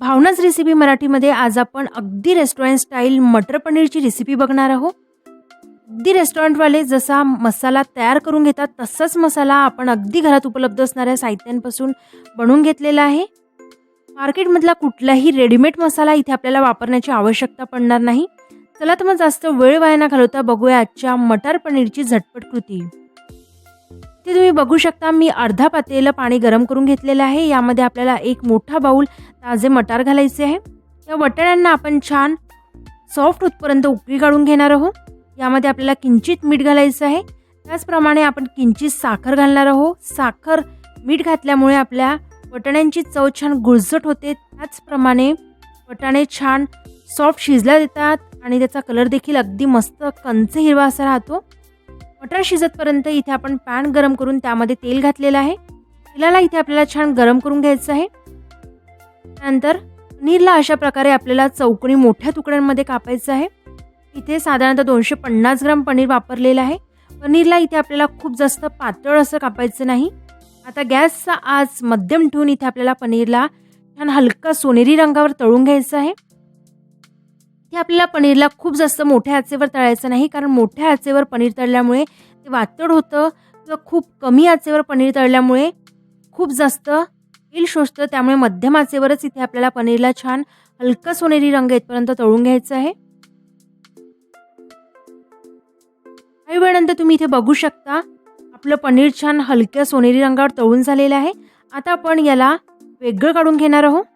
भावनाच recipe मराठीमध्ये आज आपण अगदी रेस्टॉरंट स्टाईल मटर पनीरची रेसिपी बघणार आहोत. अगदी रेस्टॉरंटवाले जसा मसाला तयार करून घेतात तसाच मसाला आपण अगदी घरात उपलब्ध असणाऱ्या साहित्यांपासून बनवून घेतलेला आहे. मार्केटमधला कुठलाही रेडीमेड मसाला इथे आपल्याला वापरण्याची आवश्यकता पडणार नाही. चला तर मग जास्त वेळ वाया न घालवता बघूया आजच्या मटार पनीरची झटपट कृती. ते तुम्ही बघू शकता. मी अर्धा पातेलं पाणी गरम करून घेतलेलं आहे. यामध्ये आपल्याला एक मोठा बाऊल ताजे मटार घालायचे आहे. या वटाण्यांना आपण छान सॉफ्ट होतपर्यंत उकळी काढून घेणार आहोत. यामध्ये आपल्याला किंचित मीठ घालायचं आहे. त्याचप्रमाणे आपण किंचित साखर घालणार आहोत. साखर मीठ घातल्यामुळे आपल्या वटाण्यांची चव छान गुळझट होते. त्याचप्रमाणे वटाणे छान सॉफ्ट शिजल्या देतात. आणि त्याचा कलर देखील अगदी मस्त कंच हिरवा असा राहतो. मटर शिजतपर्यंत इथे आपण पॅन गरम करून त्यामध्ये तेल घातलेलं आहे. तेलाला इथे आपल्याला छान गरम करून घ्यायचं आहे. त्यानंतर पनीरला अशा प्रकारे आपल्याला चौकोनी मोठ्या तुकड्यांमध्ये कापायचं आहे. इथे साधारणतः दोनशे पन्नास ग्राम पनीर वापरलेलं आहे. पनीरला इथे आपल्याला खूप जास्त पातळ असं कापायचं नाही. आता गॅसचा आज मध्यम ठेवून इथे आपल्याला पनीरला छान हलका सोनेरी रंगावर तळून घ्यायचं आहे. इथे आपल्याला पनीरला खूप जास्त मोठ्या आचेवर तळायचं नाही कारण मोठ्या आचेवर पनीर तळल्यामुळे ते वातड होतं किंवा खूप कमी आचेवर पनीर तळल्यामुळे खूप जास्त तेल शोषतं. त्यामुळे मध्यम आचेवरच इथे आपल्याला पनीरला छान हलका सोनेरी रंग येतपर्यंत तळून घ्यायचं आहे. काही वेळानंतर तुम्ही इथे बघू शकता आपलं पनीर छान हलक्या सोनेरी रंगावर तळून झालेलं आहे. आता आपण याला वेगळं काढून घेणार आहोत.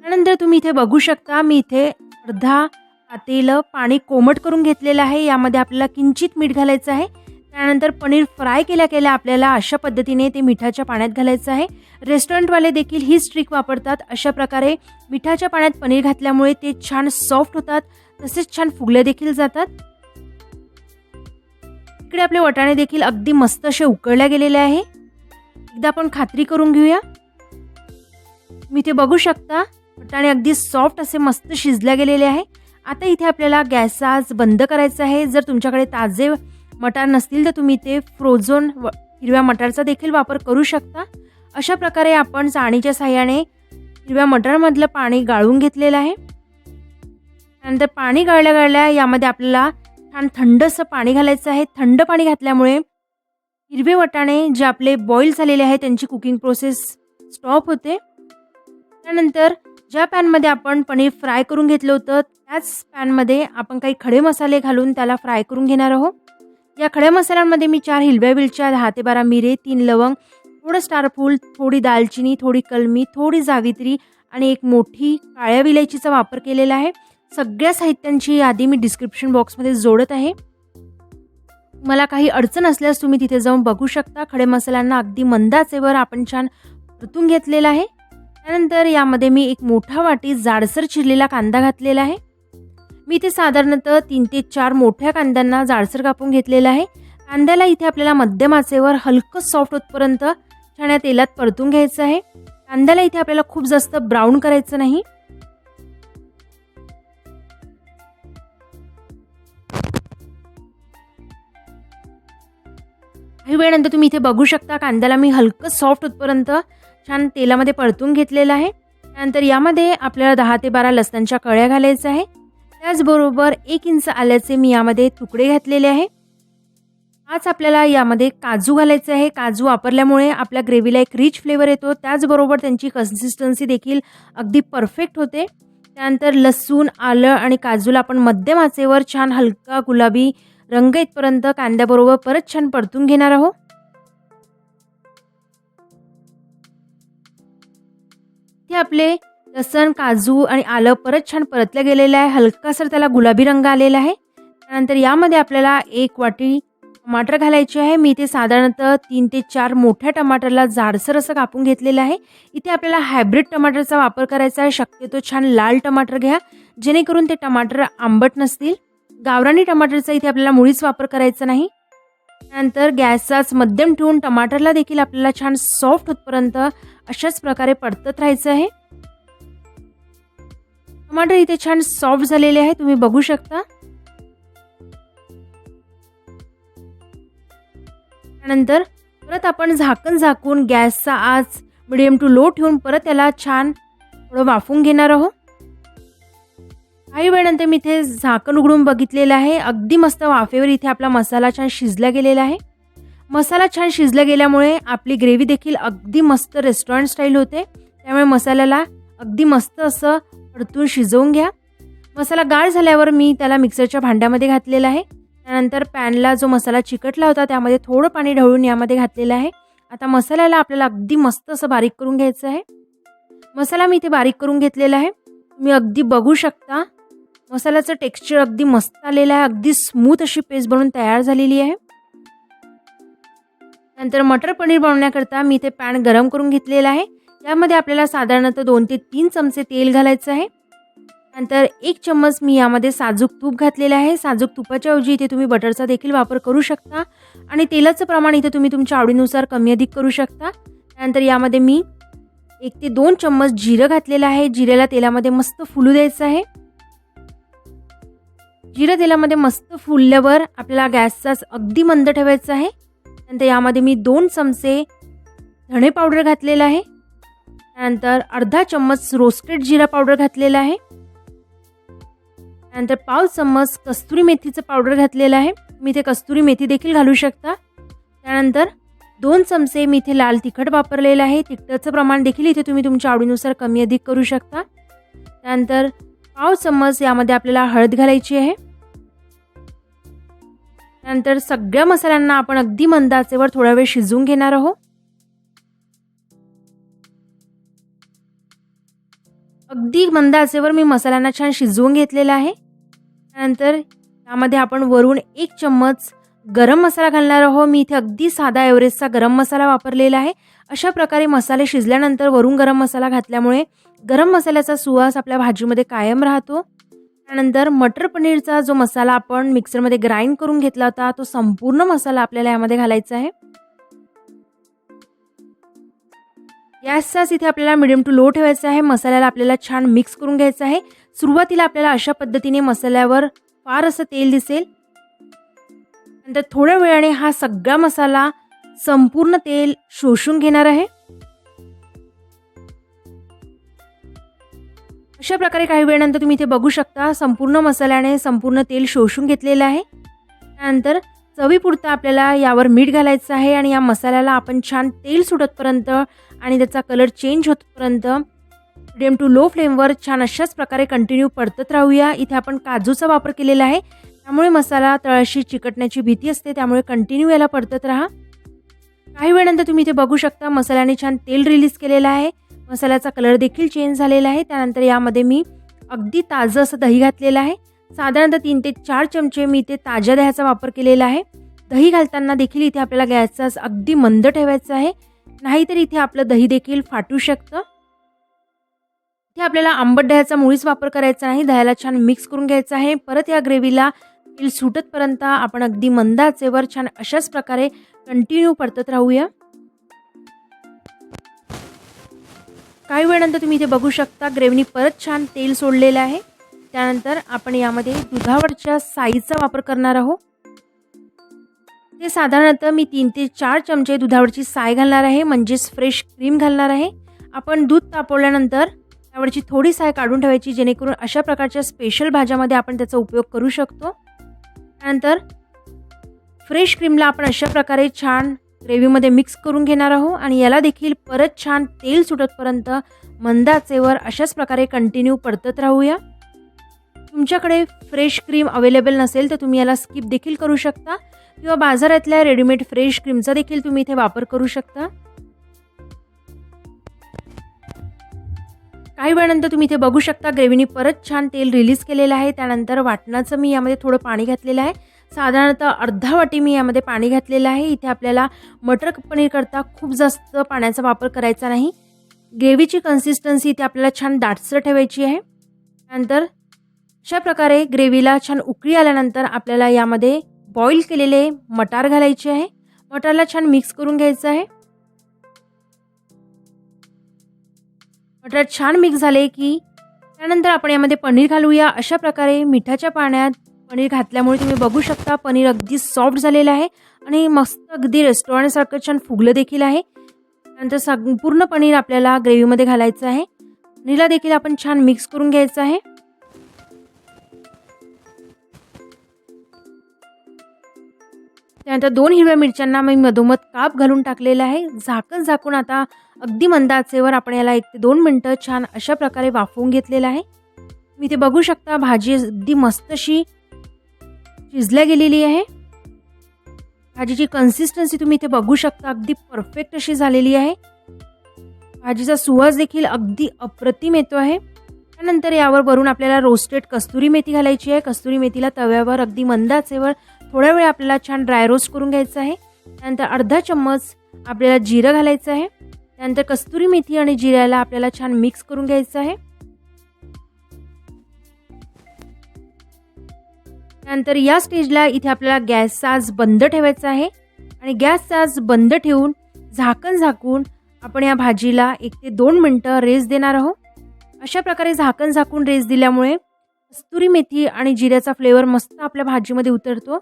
त्यानंतर तुम्ही इथे बघू शकता मी इथे अर्धा पातेलं पाणी कोमट करून घेतलेलं आहे. यामध्ये आपल्याला किंचित मीठ घालायचं आहे. त्यानंतर पनीर फ्राय केल्या केल्या आपल्याला अशा पद्धतीने ते मिठाच्या पाण्यात घालायचं आहे. रेस्टॉरंटवाले देखील हीच ट्रिक वापरतात. अशा प्रकारे मिठाच्या पाण्यात पनीर घातल्यामुळे ते छान सॉफ्ट होतात. तसेच छान फुगले देखील जातात. इकडे आपले वटाणे देखील अगदी मस्त असे उकळल्या गेलेले आहे. एकदा आपण खात्री करून घेऊया. मी ते बघू शकता वटाणे अगदी सॉफ्ट असे मस्त शिजल्या गेलेले आहे. आता इथे आपल्याला गॅस आज बंद करायचा आहे. जर तुमच्याकडे ताजे मटार नसतील तर तुम्ही ते फ्रोझन हिरव्या मटारचा देखील वापर करू शकता. अशा प्रकारे आपण चाणीच्या साह्याने हिरव्या मटारमधलं पाणी गाळून घेतलेलं आहे. त्यानंतर पाणी गाळल्या गाळल्या यामध्ये आपल्याला छान थंड असं पाणी घालायचं आहे. थंड पाणी घातल्यामुळे हिरवे वटाणे जे आपले बॉईल झालेले आहे त्यांची कुकिंग प्रोसेस स्टॉप होते. त्यानंतर ज्या पॅनमध्ये आपण पनीर फ्राय करून घेतलं होतं त्याच पॅनमध्ये आपण काही खडे मसाले घालून त्याला फ्राय करून घेणार आहोत. या खड्या मसाल्यांमध्ये मी चार हिरव्या वेलच्या दहा ते बारा मिरे तीन लवंग थोडं स्टारफूल थोडी दालचिनी थोडी कलमी थोडी जावित्री आणि एक मोठी काळ्या विलायचीचा वापर केलेला आहे. सगळ्या साहित्यांची यादी मी डिस्क्रिप्शन बॉक्समध्ये जोडत आहे. मला काही अडचण असल्यास तुम्ही तिथे जाऊन बघू शकता. खडे मसाल्यांना अगदी मंदाचेवर आपण छान परतून घेतलेलं आहे. त्यानंतर यामध्ये मी एक मोठा वाटी जाडसर चिरलेला कांदा घातलेला आहे. मी इथे साधारणतः तीन ते चार मोठ्या कांद्यांना जाडसर कापून घेतलेला आहे. कांद्याला इथे आपल्याला मध्यम आचेवर हलकं सॉफ्ट होतपर्यंत छाण्या तेलात परतून घ्यायचं आहे. कांद्याला इथे आपल्याला खूप जास्त ब्राऊन करायचं नाही. काही वेळानंतर तुम्ही इथे बघू शकता कांद्याला मी हलकं सॉफ्ट होतपर्यंत छान तेलामध्ये परतून घेतलेलं आहे. त्यानंतर यामध्ये आपल्याला दहा ते बारा लसणांच्या कळ्या घालायच्या आहे. त्याचबरोबर एक इंच आल्याचे मी यामध्ये तुकडे घातलेले आहे. आज आपल्याला यामध्ये काजू घालायचे आहे. काजू वापरल्यामुळे आपल्या ग्रेव्हीला एक रिच फ्लेवर येतो. त्याचबरोबर त्यांची कन्सिस्टन्सी देखील अगदी परफेक्ट होते. त्यानंतर लसूण आलं आणि काजूला आपण मध्यम आचेवर छान हलका गुलाबी रंग येतपर्यंत कांद्याबरोबर परत छान परतून घेणार आहोत. इथे आपले लसण काजू आणि आलं परत छान परतलं गेलेलं आहे. हलकासर त्याला गुलाबी रंग आलेला आहे. त्यानंतर यामध्ये आपल्याला एक वाटी टमाटर घालायचे आहे. मी इथे साधारणतः तीन ते चार मोठ्या टमाटरला जाडसर असं कापून घेतलेलं आहे. इथे आपल्याला हायब्रिड टमाटरचा वापर करायचा आहे. शक्यतो छान लाल टमाटर घ्या. जेणेकरून ते टमाटर आंबट नसतील. गावरानी टमाटरचा इथे आपल्याला मुळीच वापर करायचा नाही. त्यानंतर गॅसचाच मध्यम ठेवून टमाटरला देखील आपल्याला छान सॉफ्ट होतपर्यंत अशाच प्रकारे परतत राहायचं आहे. टमाटर इथे छान सॉफ्ट झालेले आहे तुम्ही बघू शकता. त्यानंतर परत आपण झाकण झाकून गॅसचा आज मिडियम टू लो ठेवून परत त्याला छान थोडं वाफून घेणार आहोत. काही वेळानंतर मी इथे झाकण उघडून बघितलेलं आहे. अगदी मस्त वाफेवर इथे आपला मसाला छान शिजला गेलेला आहे. मसाला छान शिजला गेल्यामुळे आपली ग्रेव्ही देखील अगदी मस्त रेस्टॉरंट स्टाईल होते. त्यामुळे मसाल्याला अगदी मस्त असं परतून शिजवून घ्या. मसाला गाळ झाल्यावर मी त्याला मिक्सरच्या भांड्यामध्ये घातलेला आहे. त्यानंतर पॅनला जो मसाला चिकटला होता त्यामध्ये थोडं पाणी ढवळून यामध्ये घातलेलं आहे. आता मसाल्याला आपल्याला अगदी मस्त असं बारीक करून घ्यायचं आहे. मसाला मी इथे बारीक करून घेतलेला आहे. तुम्ही अगदी बघू शकता. मसाल्याचं टेक्स्चर अगदी मस्त आलेलं आहे. अगदी स्मूथ अशी पेस्ट बनवून तयार झालेली आहे. नंतर मटर पनीर बनवण्याकरता मी इथे पॅन गरम करून घेतलेला आहे. यामध्ये आपल्याला साधारणतः दोन ते तीन चमचे तेल घालायचं आहे. नंतर एक चम्मच मी यामध्ये साजूक तूप घातलेलं आहे. साजूक तुपाच्या ऐवजी इथे तुम्ही बटरचा देखील वापर करू शकता. आणि तेलाचं प्रमाण इथे तुम्ही तुमच्या आवडीनुसार कमी अधिक करू शकता. त्यानंतर यामध्ये मी एक ते दोन चम्मच जिरं घातलेलं आहे. जिऱ्याला तेलामध्ये मस्त फुलू द्यायचं आहे. जिरं तेलामध्ये मस्त फुलल्यावर आपल्याला गॅसचा अगदी मंद ठेवायचा आहे. नंतर यामध्ये मी दोन चमचे धणे पावडर घातलेला आहे. त्यानंतर अर्धा चम्मच रोस्टेड जिरा पावडर घातलेला आहे. त्यानंतर पाव चम्मच कस्तुरी मेथीचं पावडर घातलेलं आहे. मी इथे कस्तुरी मेथी देखील घालू शकता. त्यानंतर दोन चमचे मी इथे लाल तिखट वापरलेलं आहे. तिखटाचं प्रमाण देखील इथे तुम्ही तुमच्या आवडीनुसार कमी अधिक करू शकता. त्यानंतर पाव चम्मच यामध्ये आपल्याला हळद घालायची आहे. त्यानंतर सगळ्या मसाल्यांना आपण अगदी मंदाचेवर थोडा वेळ शिजवून घेणार आहोत. अगदी मंद आचेवर मी मसाल्यांना छान शिजवून घेतलेला आहे. त्यानंतर त्यामध्ये आपण वरून एक चम्मच गरम मसाला घालणार आहोत. मी इथे अगदी साधा एव्हरेस्टचा गरम मसाला वापरलेला आहे. अशा प्रकारे मसाले शिजल्यानंतर वरून गरम मसाला घातल्यामुळे गरम मसाल्याचा सुवास आपल्या भाजीमध्ये कायम राहतो. त्यानंतर मटर पनीरचा जो मसाला आपण मिक्सरमध्ये ग्राइंड करून घेतला होता तो संपूर्ण मसाला आपल्याला यामध्ये घालायचा आहे. गॅसचाच इथे आपल्याला मिडियम टू लो ठेवायचा आहे. मसाल्याला आपल्याला छान मिक्स करून घ्यायचं आहे. सुरुवातीला आपल्याला अशा पद्धतीने मसाल्यावर फार असं तेल दिसेल. नंतर थोड्या वेळाने हा सगळा मसाला संपूर्ण तेल शोषून घेणार आहे. अशा प्रकारे काही वेळानंतर तुम्ही इथे बघू शकता संपूर्ण मसाल्याने संपूर्ण तेल शोषून घेतलेलं आहे. त्यानंतर चवीपुरतं आपल्याला यावर मीठ घालायचं आहे आणि या मसाल्याला आपण छान तेल सुटतपर्यंत आणि त्याचा कलर चेंज होतपर्यंत मिडियम टू लो फ्लेमवर छान अशाच प्रकारे कंटिन्यू परतत राहूया. इथे आपण काजूचा वापर केलेला आहे. त्यामुळे मसाला तळाशी चिकटण्याची भीती असते त्यामुळे कंटिन्यू याला परतत राहा. काही वेळानंतर तुम्ही इथे बघू शकता मसाल्याने छान तेल रिलीज केलेलं आहे. मसाल्याचा कलर देखील चेंज झालेला आहे. त्यानंतर यामध्ये मी अगदी ताजं असं दही घातलेलं आहे. साधारणतः तीन ते चार चमचे मी इथे ताज्या दह्याचा वापर केलेला आहे. दही घालताना देखील इथे आपल्याला गॅसचा अगदी मंद ठेवायचा आहे. नाहीतर इथे आपलं दही देखील फाटू शकतं. इथे आपल्याला आंबट दह्याचा मुळीच वापर करायचा नाही. दह्याला छान मिक्स करून घ्यायचा आहे. परत या ग्रेव्हीला तेल सुटतपर्यंत आपण अगदी मंद आचेवर छान अशाच प्रकारे कंटिन्यू परतत राहूया. काही वेळानंतर तुम्ही इथे बघू शकता ग्रेव्हनी परत छान तेल सोडलेलं आहे. त्यानंतर आपण यामध्ये दुधावरच्या साईचा वापर करणार आहोत. ते साधारणतः मी तीन ते चार चमचे दुधावरची साय घालणार आहे म्हणजेच फ्रेश क्रीम घालणार आहे. आपण दूध तापवल्यानंतर त्यावरची थोडी साय काढून ठेवायची जेणेकरून अशा प्रकारच्या स्पेशल भाज्यामध्ये आपण त्याचा उपयोग करू शकतो. त्यानंतर फ्रेश क्रीमला आपण अशा प्रकारे छान ग्रेव्हीमध्ये मिक्स करून घेणार आहोत आणि याला देखील परत छान तेल सुटतपर्यंत मंदाचेवर अशाच प्रकारे कंटिन्यू परतत राहूया. तुमच्याकडे फ्रेश क्रीम अवेलेबल नसेल तर तुम्ही याला स्किप देखील करू शकता किंवा बाजारातल्या रेडीमेड फ्रेश क्रीमचा देखील तुम्ही इथे वापर करू शकता. काही वेळानंतर तुम्ही इथे बघू शकता ग्रेव्हीनी परत छान तेल रिलीज केलेलं आहे. त्यानंतर वाटणाचं मी यामध्ये थोडं पाणी घातलेलं आहे. साधारणतः अर्धा वाटी मी यामध्ये पाणी घातलेलं आहे. इथे आपल्याला मटर पनीर करता खूप जास्त पाण्याचा वापर करायचा नाही. ग्रेव्हीची कन्सिस्टन्सी इथे आपल्याला छान दाटसर ठेवायची आहे. त्यानंतर अशा प्रकारे ग्रेव्हीला छान उकळी आल्यानंतर आपल्याला यामध्ये बॉईल केलेले मटार घालायचे आहे. मटारला छान मिक्स करून घ्यायचं आहे. मटार छान मिक्स झाले की त्यानंतर आपण यामध्ये पनीर घालूया. अशा प्रकारे मिठाच्या पाण्यात पनीर घातल्यामुळे तुम्ही बघू शकता पनीर अगदी सॉफ्ट झालेलं आहे आणि मस्त अगदी रेस्टॉरंटसारखं छान फुगलं देखील आहे. त्यानंतर संपूर्ण पनीर आपल्याला ग्रेव्हीमध्ये घालायचं आहे. पनीरला देखील आपण छान मिक्स करून घ्यायचं आहे. त्यानंतर दोन हिरव्या मिरच्यांना मी मधोमध काप घालून टाकलेला आहे. झाकण झाकून आता अगदी मंद आचेवर आपण याला एक ते दोन मिनटं छान अशा प्रकारे वाफवून घेतलेलं आहे. मी ते बघू शकता भाजी अगदी मस्त अशी शिजल्या गेलेली आहे. भाजीची कन्सिस्टन्सी तुम्ही इथे बघू शकता अगदी परफेक्ट अशी झालेली आहे. भाजीचा सुवास देखील अगदी अप्रतिम येतो आहे. त्यानंतर यावर वरून आपल्याला रोस्टेड कस्तुरी मेथी घालायची आहे. कस्तुरी मेथीला तव्यावर अगदी मंदाचेवर थोड्या वेळ आपल्याला छान ड्राय रोस्ट करून घ्यायचं आहे. त्यानंतर अर्धा चम्मच आपल्याला जिरं घालायचं आहे. त्यानंतर कस्तुरी मेथी आणि जिऱ्याला आपल्याला छान मिक्स करून घ्यायचं आहे. त्यानंतर या स्टेजला इथे आपल्याला गॅसचा आज बंद ठेवायचा आहे. आणि गॅसचा आज बंद ठेवून झाकण झाकून आपण या भाजीला एक ते दोन मिनटं रेस देणार आहोत. अशा प्रकारे झाकण झाकून रेस दिल्यामुळे कस्तुरी मेथी आणि जिऱ्याचा फ्लेवर मस्त आपल्या भाजीमध्ये उतरतो.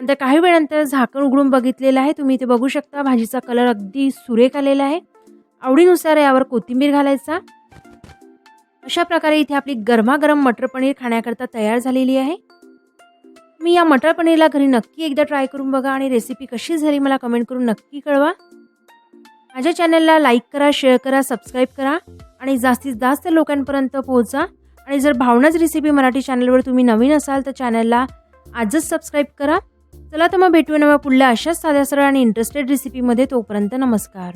नंतर काही वेळानंतर झाकण उघडून बघितलेलं आहे. तुम्ही इथे बघू शकता भाजीचा कलर अगदी सुरेख आलेला आहे. आवडीनुसार यावर कोथिंबीर घालायचा. अशा प्रकारे इथे आपली गरमागरम मटर पनीर खाण्याकरता तयार झालेली आहे. मी या मटर पनीरला घरी नक्की एकदा ट्राय करून बघा आणि रेसिपी कशी झाली मला कमेंट करून नक्की कळवा. माझ्या चॅनलला लाईक करा शेअर करा सबस्क्राईब करा आणि जास्तीत जास्त लोकांपर्यंत पोहोचा. आणि जर भावनाच रेसिपी मराठी चॅनलवर तुम्ही नवीन असाल तर चॅनलला आजच सबस्क्राईब करा. चला तर मग भेटूया नव्या पुढल्या अशाच साध्या सरळ आणि इंटरेस्टेड रेसिपीमध्ये तोपर्यंत नमस्कार.